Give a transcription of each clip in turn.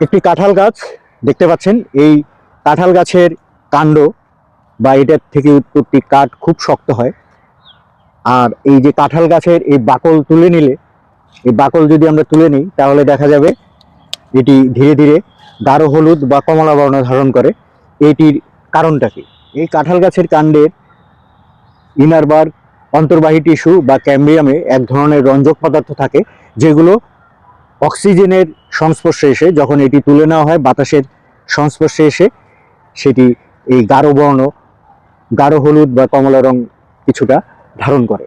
একটি কাঁঠাল গাছ দেখতে পাচ্ছেন। এই কাঁঠাল গাছের কাণ্ড বা এটার থেকে উৎপত্তি কাঠ খুব শক্ত হয়। আর এই যে কাঁঠাল গাছের এই বাকল তুলে নিলে, এই বাকল যদি আমরা তুলে নিই, তাহলে দেখা যাবে এটি ধীরে ধীরে গাঢ় হলুদ বা কমলা বর্ণ ধারণ করে। এটির কারণটা কি? এই কাঁঠাল গাছের কাণ্ডের ইনারবার অন্তর্বাহী টিস্যু বা ক্যাম্বিয়ামে এক ধরনের রঞ্জক পদার্থ থাকে, যেগুলো অক্সিজেনের সংস্পর্শে এসে যখন এটি তুলে নেওয়া হয়, বাতাসের সংস্পর্শে এসে সেটি এই গাঢ় বর্ণ, গাঢ় হলুদ বা কমলা রং কিছুটা ধারণ করে।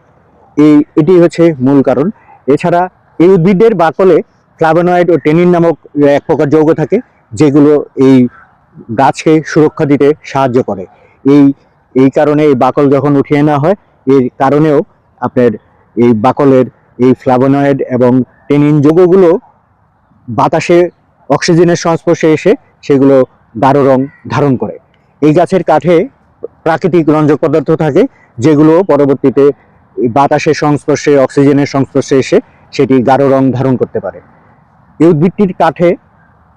এই, এটি হচ্ছে মূল কারণ। এছাড়া এই উদ্ভিদের বাকলে ফ্লাভোনয়েড ও টেনিন নামক এক প্রকার যৌগ থাকে, যেগুলো এই গাছকে সুরক্ষা দিতে সাহায্য করে। এই এই কারণে এই বাকল যখন উঠিয়ে নেওয়া হয়, এর কারণেও আপনার এই বাকলের এই ফ্লাভোনয়েড এবং টেনিন যৌগগুলো বাতাসে, অক্সিজেনের সংস্পর্শে এসে সেগুলো গাঢ় রং ধারণ করে। এই গাছের কাঠে প্রাকৃতিক রঞ্জক পদার্থ থাকে, যেগুলো পরবর্তীতে বাতাসের সংস্পর্শে, অক্সিজেনের সংস্পর্শে এসে সেটি গাঢ় রং ধারণ করতে পারে। এই উদ্ভিদটির কাঠে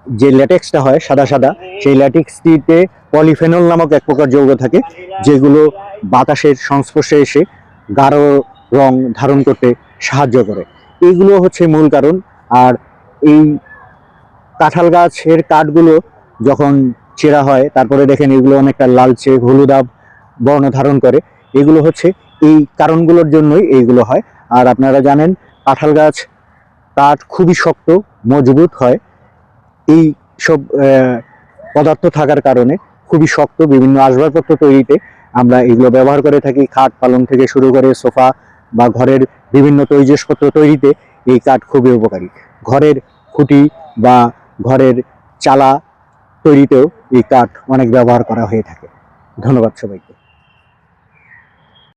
যে ল্যাটেক্সটা হয়, সাদা সাদা, সেই ল্যাটেক্সটিতে পলিফেনল নামক এক প্রকার যৌগ থাকে, যেগুলো বাতাসের সংস্পর্শে এসে গাঢ় রং ধারণ করতে সাহায্য করে। এইগুলো হচ্ছে মূল কারণ। আর এই কাঁঠাল গাছের কাঠগুলো যখন চেরা হয়, তারপরে দেখেন এগুলো অনেকটা লালচে হলুদাব বর্ণ ধারণ করে। এগুলো হচ্ছে এই কারণগুলোর জন্যই এইগুলো হয়। আর আপনারা জানেন, কাঁঠাল গাছ কাঠ খুবই শক্ত, মজবুত হয়। এই সব পদার্থ থাকার কারণে খুবই শক্ত বিভিন্ন আসবাবপত্র তৈরিতে আমরা এগুলো ব্যবহার করে থাকি। খাট পালং থেকে শুরু করে সোফা বা ঘরের বিভিন্ন তৈজসপত্র তৈরিতে এই কাঠ খুবই উপকারী। ঘরের খুঁটি বা ঘরের চালা তৈরিতেও এই কাঠ অনেক ব্যবহার করা হয়ে থাকে। ধন্যবাদ সবাইকে।